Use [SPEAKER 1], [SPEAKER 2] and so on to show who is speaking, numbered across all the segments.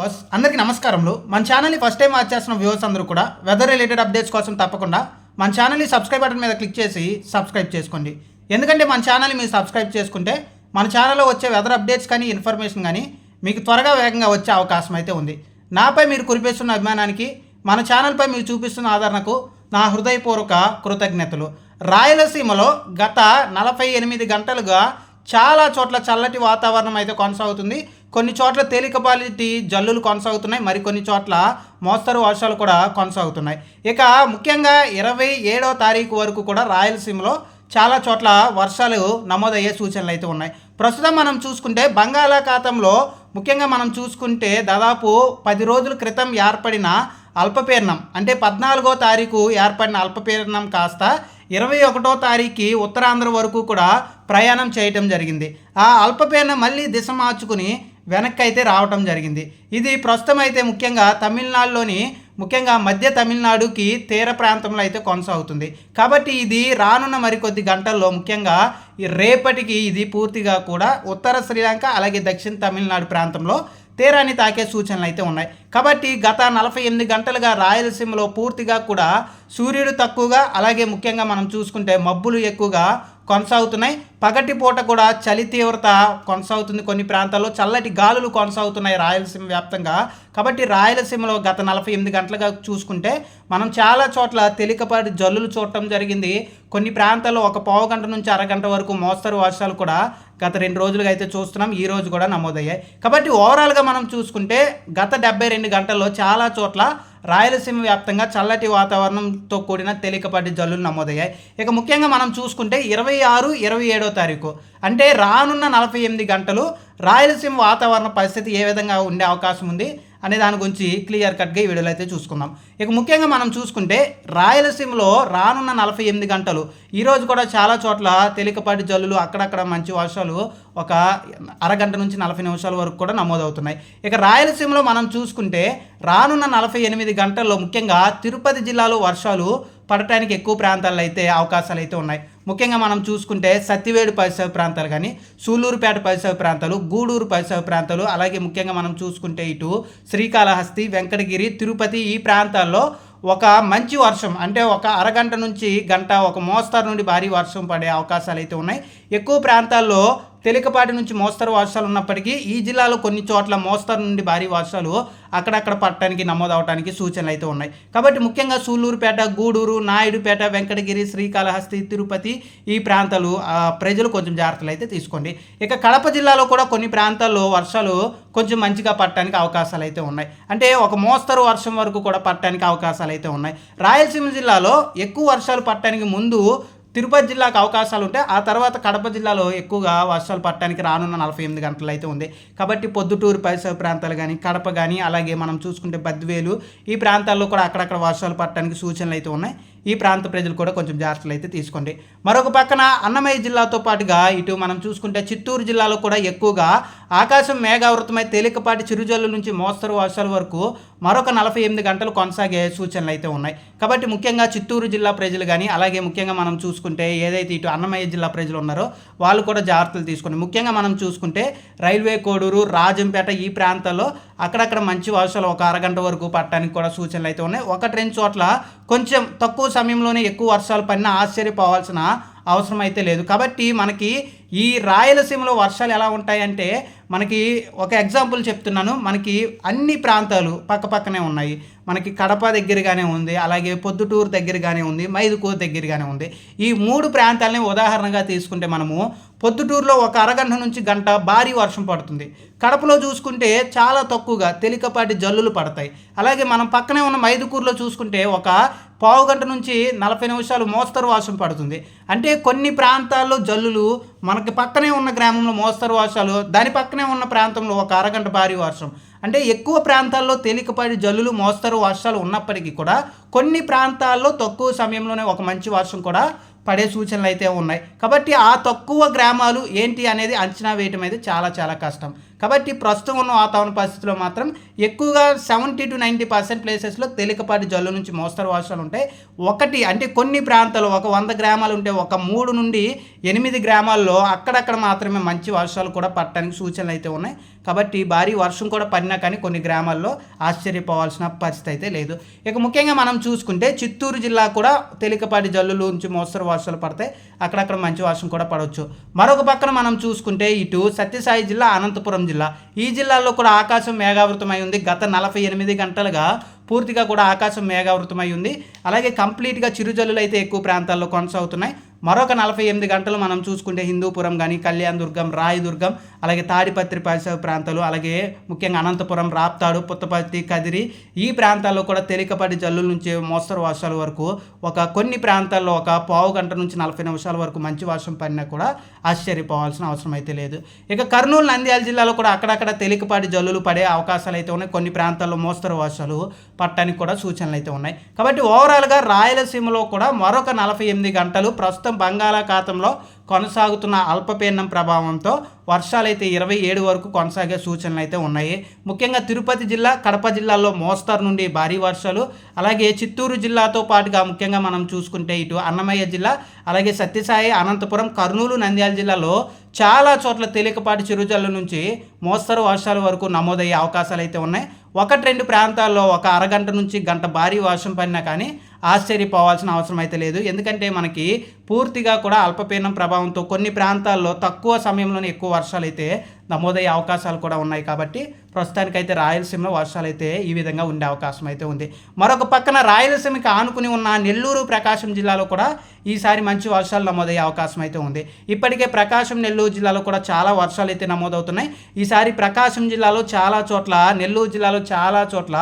[SPEAKER 1] Was అందరికీ నమస్కారంలో మన ఛానల్ని ఫస్ట్ టైం వాచ్ చేస్తున్న వ్యూవర్స్ అందరూ కూడా వెదర్ రిలేటెడ్ అప్డేట్స్ కోసం తప్పకుండా మన ఛానల్ని సబ్స్క్రైబ్ బటన్ మీద క్లిక్ చేసి సబ్స్క్రైబ్ చేసుకోండి. ఎందుకంటే మన ఛానల్ని మీరు సబ్స్క్రైబ్ చేసుకుంటే మన ఛానల్లో వచ్చే వెదర్ అప్డేట్స్ కానీ ఇన్ఫర్మేషన్ కానీ మీకు త్వరగా వేగంగా వచ్చే అవకాశం అయితే ఉంది. నాపై మీరు కురిపేస్తున్న అభిమానానికి మన ఛానల్పై మీరు చూపిస్తున్న ఆదరణకు నా హృదయపూర్వక కృతజ్ఞతలు. రాయలసీమలో గత నలభై ఎనిమిది గంటలుగా చాలా చోట్ల చల్లటి వాతావరణం అయితే కొనసాగుతుంది. కొన్ని చోట్ల తేలికపాటి జల్లులు కొనసాగుతున్నాయి మరికొన్ని చోట్ల మోస్తరు వర్షాలు కూడా కొనసాగుతున్నాయి. ఇక ముఖ్యంగా ఇరవై ఏడవ తారీఖు వరకు కూడా రాయలసీమలో చాలా చోట్ల వర్షాలు నమోదయ్యే సూచనలు అయితే ఉన్నాయి. ప్రస్తుతం మనం చూసుకుంటే బంగాళాఖాతంలో ముఖ్యంగా మనం చూసుకుంటే దాదాపు పది రోజుల క్రితం ఏర్పడిన అల్పపీడనం అంటే పద్నాలుగో తారీఖు ఏర్పడిన అల్పపీడనం కాస్త ఇరవై ఒకటో తారీఖు ఉత్తరాంధ్ర వరకు కూడా ప్రయాణం చేయటం జరిగింది. ఆ అల్పపీడనం మళ్ళీ దిశ మార్చుకుని వెనక్కి అయితే రావటం జరిగింది. ఇది ప్రస్తుతం అయితే ముఖ్యంగా తమిళనాడులోని ముఖ్యంగా మధ్య తమిళనాడుకి తీర ప్రాంతంలో అయితే కొనసాగుతుంది. కాబట్టి ఇది రానున్న మరికొద్ది గంటల్లో ముఖ్యంగా రేపటికి ఇది పూర్తిగా కూడా ఉత్తర శ్రీలంక అలాగే దక్షిణ తమిళనాడు ప్రాంతంలో తీరాన్ని తాకే సూచనలు అయితే ఉన్నాయి. కాబట్టి గత నలభై ఎనిమిది గంటలుగా రాయలసీమలో పూర్తిగా కూడా సూర్యుడు తక్కువగా అలాగే ముఖ్యంగా మనం చూసుకుంటే మబ్బులు ఎక్కువగా కొనసాగుతున్నాయి. పగటి పూట కూడా చలి తీవ్రత కొనసాగుతుంది. కొన్ని ప్రాంతాల్లో చల్లటి గాలులు కొనసాగుతున్నాయి రాయలసీమ వ్యాప్తంగా. కాబట్టి రాయలసీమలో గత నలభై ఎనిమిది గంటలుగా చూసుకుంటే మనం చాలా చోట్ల తేలికపాటి జల్లులు చూడటం జరిగింది. కొన్ని ప్రాంతాల్లో ఒక పావు గంట నుంచి అరగంట వరకు మోస్తరు వర్షాలు కూడా గత రెండు రోజులుగా అయితే చూస్తున్నాం. ఈ రోజు కూడా నమోదయ్యాయి. కాబట్టి ఓవరాల్గా మనం చూసుకుంటే గత డెబ్బై రెండు గంటల్లో చాలా చోట్ల రాయలసీమ వ్యాప్తంగా చల్లటి వాతావరణంతో కూడిన తేలికపాటి జల్లులు నమోదయ్యాయి. ఇక ముఖ్యంగా మనం చూసుకుంటే ఇరవై ఆరు ఇరవై ఏడో తారీఖు అంటే రానున్న నలభై ఎనిమిది గంటలు రాయలసీమ వాతావరణ పరిస్థితి ఏ విధంగా ఉండే అవకాశం ఉంది? అనే దాని గురించి క్లియర్ కట్గా ఈ వీడియోలో అయితే చూసుకుందాం. ఇక ముఖ్యంగా మనం చూసుకుంటే రాయలసీమలో రానున్న నలభై ఎనిమిది గంటలు ఈరోజు కూడా చాలా చోట్ల తేలికపాటి జల్లులు అక్కడక్కడ మంచి వర్షాలు ఒక అరగంట నుంచి నలభై నిమిషాల వరకు కూడా నమోదవుతున్నాయి. ఇక రాయలసీమలో మనం చూసుకుంటే రానున్న నలభై ఎనిమిది గంటల్లో ముఖ్యంగా తిరుపతి జిల్లాలో వర్షాలు పడటానికి ఎక్కువ ప్రాంతాల్లో అయితే అవకాశాలు అయితే ఉన్నాయి. ముఖ్యంగా మనం చూసుకుంటే సత్తివేడు పరిసర ప్రాంతాలు కానీ సూలూరుపేట పరిసర ప్రాంతాలు గూడూరు పరిసర ప్రాంతాలు అలాగే ముఖ్యంగా మనం చూసుకుంటే ఇటు శ్రీకాళహస్తి వెంకటగిరి తిరుపతి ఈ ప్రాంతాల్లో ఒక మంచి వర్షం అంటే ఒక అరగంట నుంచి గంట ఒక మోస్తరు నుండి భారీ వర్షం పడే అవకాశాలు అయితే ఉన్నాయి. ఎక్కువ ప్రాంతాల్లో తేలికపాటి నుంచి మోస్తరు వర్షాలు ఉన్నప్పటికీ ఈ జిల్లాలో కొన్ని చోట్ల మోస్తరు నుండి భారీ వర్షాలు అక్కడక్కడ పట్టడానికి నమోదవడానికి సూచనలు అయితే ఉన్నాయి. కాబట్టి ముఖ్యంగా సూళ్ళూరుపేట గూడూరు నాయుడుపేట వెంకటగిరి శ్రీకాళహస్తి తిరుపతి ఈ ప్రాంతాలు ప్రజలు కొంచెం జాగ్రత్తలు అయితే తీసుకోండి. ఇక కడప జిల్లాలో కూడా కొన్ని ప్రాంతాల్లో వర్షాలు కొంచెం మంచిగా పట్టడానికి అవకాశాలు అయితే ఉన్నాయి. అంటే ఒక మోస్తరు వర్షం వరకు కూడా పట్టడానికి అవకాశాలు అయితే ఉన్నాయి. రాయలసీమ జిల్లాలో ఎక్కువ వర్షాలు పట్టడానికి ముందు తిరుపతి జిల్లాకు అవకాశాలు ఉంటే ఆ తర్వాత కడప జిల్లాలో ఎక్కువగా వర్షాలు పట్టడానికి రానున్న నలభై ఎనిమిది గంటలు అయితే ఉంది. కాబట్టి పొద్దుటూరు పరిసర ప్రాంతాలు కానీ కడప కానీ అలాగే మనం చూసుకుంటే బద్వేలు ఈ ప్రాంతాల్లో కూడా అక్కడక్కడ వర్షాలు పట్టడానికి సూచనలు అయితే ఉన్నాయి. ఈ ప్రాంత ప్రజలు కూడా కొంచెం జాగ్రత్తలు అయితే తీసుకోండి. మరొక పక్కన అన్నమయ్య జిల్లాతో పాటుగా ఇటు మనం చూసుకుంటే చిత్తూరు జిల్లాలో కూడా ఎక్కువగా ఆకాశం మేఘావృతమై తేలికపాటి చిరుజల్లు నుంచి మోస్తరు వర్షాల వరకు మరొక నలభై ఎనిమిది గంటలు కొనసాగే సూచనలు అయితే ఉన్నాయి. కాబట్టి ముఖ్యంగా చిత్తూరు జిల్లా ప్రజలు కానీ అలాగే ముఖ్యంగా మనం చూసుకుంటే ఏదైతే ఇటు అన్నమయ్య జిల్లా ప్రజలు ఉన్నారో వాళ్ళు కూడా జాగ్రత్తలు తీసుకోండి. ముఖ్యంగా మనం చూసుకుంటే రైల్వే కోడూరు రాజంపేట ఈ ప్రాంతాల్లో అక్కడక్కడ మంచి వర్షాలు ఒక అరగంట వరకు పట్టడానికి కూడా సూచనలు అయితే ఉన్నాయి. ఒకటి రెండు చోట్ల కొంచెం తక్కువ సమయంలోనే ఎక్కువ వర్షాలు పడినా ఆశ్చర్యపోవాల్సిన అవసరం అయితే లేదు. కాబట్టి మనకి ఈ రాయలసీమలో వర్షాలు ఎలా ఉంటాయంటే మనకి ఒక ఎగ్జాంపుల్ చెప్తున్నాను. మనకి అన్ని ప్రాంతాలు పక్క పక్కనే ఉన్నాయి. మనకి కడప దగ్గరగానే ఉంది అలాగే పొద్దుటూరు దగ్గరగానే ఉంది మైదుకూరు దగ్గరగానే ఉంది. ఈ మూడు ప్రాంతాలని ఉదాహరణగా తీసుకుంటే మనము పొద్దుటూరులో ఒక అరగంట నుంచి గంట భారీ వర్షం పడుతుంది. కడపలో చూసుకుంటే చాలా తక్కువగా తేలికపాటి జల్లులు పడతాయి. అలాగే మనం పక్కనే ఉన్న మైదుకూరులో చూసుకుంటే ఒక పావు గంట నుంచి నలభై నిమిషాలు మోస్తరు వర్షం పడుతుంది. అంటే కొన్ని ప్రాంతాల్లో జల్లులు మనకి పక్కనే ఉన్న గ్రామంలో మోస్తరు వర్షాలు దాని పక్కనే ఉన్న ప్రాంతంలో ఒక అరగంట భారీ వర్షం. అంటే ఎక్కువ ప్రాంతాల్లో తేలికపాటి జల్లులు మోస్తరు వర్షాలు ఉన్నప్పటికీ కూడా కొన్ని ప్రాంతాల్లో తక్కువ సమయంలోనే ఒక మంచి వర్షం కూడా పడే సూచనలు అయితే ఉన్నాయి. కాబట్టి ఆ తక్కువ గ్రామాలు ఏంటి అనేది అంచనా వేయటం అయితే చాలా చాలా కష్టం. కాబట్టి ప్రస్తుతం ఉన్న వాతావరణ పరిస్థితుల్లో మాత్రం ఎక్కువగా సెవెంటీ టు నైంటీ పర్సెంట్ ప్లేసెస్లో తేలికపాటి జల్లు నుంచి మోస్తరు వర్షాలు ఉంటాయి. ఒకటి అంటే కొన్ని ప్రాంతాలు ఒక వంద గ్రామాలు ఉంటే ఒక మూడు నుండి ఎనిమిది గ్రామాల్లో అక్కడక్కడ మాత్రమే మంచి వర్షాలు కూడా పట్టడానికి సూచనలు అయితే ఉన్నాయి. కాబట్టి భారీ వర్షం కూడా పడినా కానీ కొన్ని గ్రామాల్లో ఆశ్చర్యపోవాల్సిన పరిస్థితి అయితే లేదు. ఇక ముఖ్యంగా మనం చూసుకుంటే చిత్తూరు జిల్లా కూడా తేలికపాటి జల్లులు నుంచి మోస్తరు వర్షాలు పడతాయి. అక్కడక్కడ మంచి వర్షం కూడా పడవచ్చు. మరొక పక్కన మనం చూసుకుంటే ఇటు సత్యసాయి జిల్లా అనంతపురం జిల్లా. జిల్లా. ఈ జిల్లాలో కూడా ఆకాశం మేఘావృతమై ఉంది. గత నలభై ఎనిమిది గంటలుగా పూర్తిగా కూడా ఆకాశం మేఘావృతమై ఉంది. అలాగే కంప్లీట్గా చిరుజల్లులు అయితే ఎక్కువ ప్రాంతాల్లో కొనసాగుతున్నాయి. మరొక నలభై ఎనిమిది గంటలు మనం చూసుకుంటే హిందూపురం కానీ కళ్యాణ్ దుర్గం రాయదుర్గం అలాగే తాడిపత్రి పరిసర ప్రాంతాలు అలాగే ముఖ్యంగా అనంతపురం రాప్తాడు పుత్తపర్తి కదిరి ఈ ప్రాంతాల్లో కూడా తేలికపాటి జల్లుల నుంచి మోస్తరు వర్షాల వరకు ఒక కొన్ని ప్రాంతాల్లో ఒక పావు గంట నుంచి నలభై నిమిషాల వరకు మంచి వర్షం పడినా కూడా ఆశ్చర్యపోవాల్సిన అవసరం అయితే లేదు. ఇక కర్నూలు నంద్యాల జిల్లాలో కూడా అక్కడక్కడ తేలికపాటి జల్లులు పడే అవకాశాలు అయితే ఉన్నాయి. కొన్ని ప్రాంతాల్లో మోస్తరు వర్షాలు పట్టడానికి కూడా సూచనలు అయితే ఉన్నాయి. కాబట్టి ఓవరాల్గా రాయలసీమలో కూడా మరొక నలభై ఎనిమిది గంటలు ప్రస్తుతం బంగాళాఖాతంలో కొనసాగుతున్న అల్పపీడనం ప్రభావంతో వర్షాలైతే ఇరవై ఏడు వరకు కొనసాగే సూచనలు అయితే ఉన్నాయి. ముఖ్యంగా తిరుపతి జిల్లా కడప జిల్లాలో మోస్తరు నుండి భారీ వర్షాలు అలాగే చిత్తూరు జిల్లాతో పాటుగా ముఖ్యంగా మనం చూసుకుంటే ఇటు అన్నమయ్య జిల్లా అలాగే సత్యసాయి అనంతపురం కర్నూలు నంద్యాల జిల్లాలో చాలా చోట్ల తేలికపాటి చిరుజల్లు నుంచి మోస్తరు వర్షాల వరకు నమోదయ్యే అవకాశాలు అయితే ఉన్నాయి. ఒకటి రెండు ప్రాంతాల్లో ఒక అరగంట నుంచి గంట భారీ వర్షం పడినా కానీ ఆశ్చర్యపోవాల్సిన అవసరం అయితే లేదు. ఎందుకంటే మనకి పూర్తిగా కూడా అల్పపీడనం ప్రభావంతో కొన్ని ప్రాంతాల్లో తక్కువ సమయంలోనే ఎక్కువ వర్షాలు అయితే నమోదయ్యే అవకాశాలు కూడా ఉన్నాయి కాబట్టి ప్రస్తుతానికైతే రాయలసీమలో వర్షాలు అయితే ఈ విధంగా ఉండే అవకాశం అయితే ఉంది. మరొక పక్కన రాయలసీమకి ఆనుకుని ఉన్న నెల్లూరు ప్రకాశం జిల్లాలో కూడా ఈసారి మంచి వర్షాలు నమోదయ్యే అవకాశం అయితే ఉంది. ఇప్పటికే ప్రకాశం నెల్లూరు జిల్లాలో కూడా చాలా వర్షాలు అయితే నమోదవుతున్నాయి. ఈసారి ప్రకాశం జిల్లాలో చాలా చోట్ల నెల్లూరు జిల్లాలో చాలా చోట్ల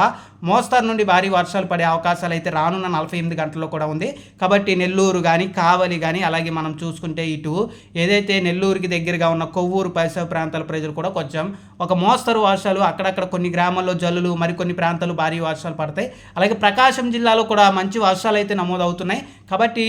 [SPEAKER 1] మోస్తరు నుండి భారీ వర్షాలు పడే అవకాశాలు అయితే రానున్న నలభై ఎనిమిది గంటల్లో కూడా ఉంది. కాబట్టి నెల్లూరు కానీ కావలి కానీ అలాగే మనం చూసుకుంటే ఇటు ఏదైతే నెల్లూరుకి దగ్గరగా ఉన్న కొవ్వూరు పరిసర ప్రాంతాల ప్రజలు కూడా కొంచెం ఒక మోస్తరు వర్షాలు అక్కడక్కడ కొన్ని గ్రామాల్లో జల్లులు మరికొన్ని ప్రాంతాలు భారీ వర్షాలు పడతాయి. అలాగే ప్రకాశం జిల్లాలో కూడా మంచి వర్షాలు అయితే నమోదవుతున్నాయి. కాబట్టి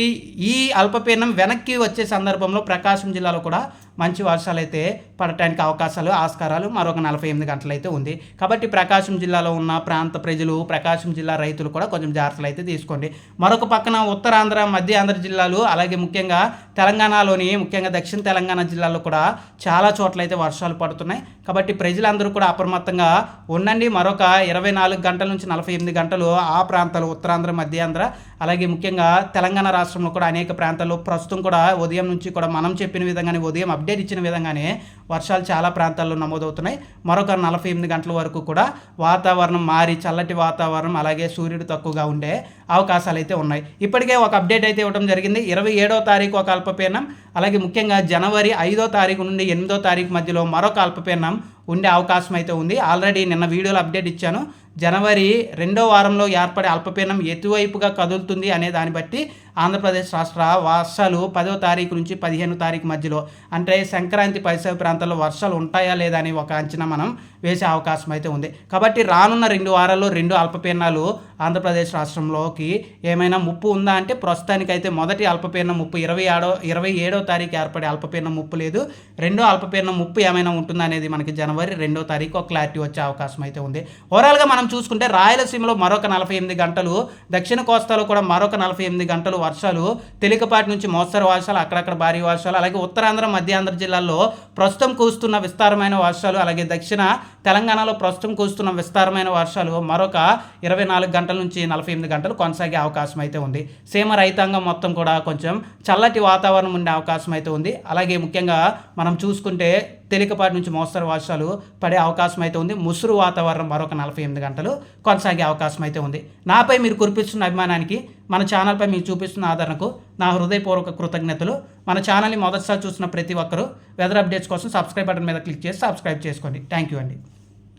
[SPEAKER 1] ఈ అల్పపీడనం వెనక్కి వచ్చే సందర్భంలో ప్రకాశం జిల్లాలో కూడా మంచి వర్షాలు అయితే పడటానికి అవకాశాలు ఆస్కారాలు మరొక నలభై ఎనిమిది గంటలు అయితే ఉంది. కాబట్టి ప్రకాశం జిల్లాలో ఉన్న ప్రాంత ప్రజలు ప్రకాశం జిల్లా రైతులు కూడా కొంచెం జాగ్రత్తలు అయితే తీసుకోండి. మరొక పక్కన ఉత్తరాంధ్ర మధ్య ఆంధ్ర జిల్లాలు అలాగే ముఖ్యంగా తెలంగాణలోని ముఖ్యంగా దక్షిణ తెలంగాణ జిల్లాలో కూడా చాలా చోట్ల అయితే వర్షాలు పడుతున్నాయి. కాబట్టి ప్రజలందరూ కూడా అప్రమత్తంగా ఉండండి. మరొక ఇరవై నాలుగు గంటల నుంచి నలభై ఎనిమిది గంటలు ఆ ప్రాంతాలు ఉత్తరాంధ్ర మధ్యాంధ్ర అలాగే ముఖ్యంగా తెలంగాణ రాష్ట్రంలో కూడా అనేక ప్రాంతాల్లో ప్రస్తుతం కూడా ఉదయం నుంచి కూడా మనం చెప్పిన విధంగానే ఉదయం అప్డేట్ ఇచ్చిన విధంగానే వర్షాలు చాలా ప్రాంతాల్లో నమోదవుతున్నాయి. మరొక నలభై ఎనిమిది గంటల వరకు కూడా వాతావరణం మారి చల్లటి వాతావరణం అలాగే సూర్యుడు తక్కువగా ఉండే అవకాశాలు అయితే ఉన్నాయి. ఇప్పటికే ఒక అప్డేట్ అయితే ఇవ్వడం జరిగింది. ఇరవై ఏడో తారీఖు ఒక అల్పపీడనం అలాగే ముఖ్యంగా జనవరి ఐదో తారీఖు నుండి ఎనిమిదో తారీఖు మధ్యలో మరొక అల్పపీడనం ఉండే అవకాశం అయితే ఉంది. ఆల్రెడీ నిన్న వీడియోలో అప్డేట్ ఇచ్చాను. జనవరి రెండో వారంలో ఏర్పడే అల్పపీడనం ఎటువైపుగా కదులుతుంది అనే దాన్ని బట్టి ఆంధ్రప్రదేశ్ రాష్ట్ర వర్షాలు పదో తారీఖు నుంచి పదిహేను తారీఖు మధ్యలో. అంటే సంక్రాంతి పరిసర ప్రాంతాల్లో వర్షాలు ఉంటాయా లేదా అని ఒక అంచనా మనం వేసే అవకాశం అయితే ఉంది. కాబట్టి రానున్న రెండు వారాల్లో రెండు అల్పపీడనాలు ఆంధ్రప్రదేశ్ రాష్ట్రంలోకి ఏమైనా ముప్పు ఉందా అంటే ప్రస్తుతానికైతే మొదటి అల్పపీడనం ముప్పు ఇరవై ఆడో ఇరవై ఏడో తారీఖు ఏర్పడే అల్పపీడనం ముప్పు లేదు. రెండో అల్పపీడనం ముప్పు ఏమైనా ఉంటుందా అనేది మనకి జనవరి రెండో తారీఖు ఒక క్లారిటీ వచ్చే అవకాశం అయితే ఉంది. ఓవరాల్గా మనం చూసుకుంటే రాయలసీమలో మరొక నలభై ఎనిమిది గంటలు దక్షిణ కోస్తాలో కూడా మరొక నలభై ఎనిమిది గంటలు వర్షాలు తేలికపాటి నుంచి మోస్తరు వర్షాలు అక్కడక్కడ భారీ వర్షాలు అలాగే ఉత్తరాంధ్ర మధ్యాంధ్ర జిల్లాల్లో ప్రస్తుతం కూస్తున్న విస్తారమైన వర్షాలు అలాగే దక్షిణ తెలంగాణలో ప్రస్తుతం కూస్తున్న విస్తారమైన వర్షాలు మరొక ఇరవై నాలుగు గంటల నుంచి నలభై ఎనిమిది గంటలు కొనసాగే అవకాశం అయితే ఉంది. సీమ రైతాంగం మొత్తం కూడా కొంచెం చల్లటి వాతావరణం ఉండే అవకాశం అయితే ఉంది. అలాగే ముఖ్యంగా మనం చూసుకుంటే తేలికపాటి నుంచి మోస్తరు వర్షాలు పడే అవకాశం అయితే ఉంది. ముసురు వాతావరణం మరొక నలభై ఎనిమిది గంటలు కొనసాగే అవకాశం అయితే ఉంది. నాపై మీరు కురిపిస్తున్న అభిమానానికి మన ఛానల్పై మీరు చూపిస్తున్న ఆదరణకు నా హృదయపూర్వక కృతజ్ఞతలు. మన ఛానల్ని మొదటిసారి చూసిన ప్రతి ఒక్కరూ వెదర్ అప్డేట్స్ కోసం సబ్స్క్రైబ్ బటన్ మీద క్లిక్ చేసి సబ్స్క్రైబ్ చేసుకోండి. థ్యాంక్ యూ అండి.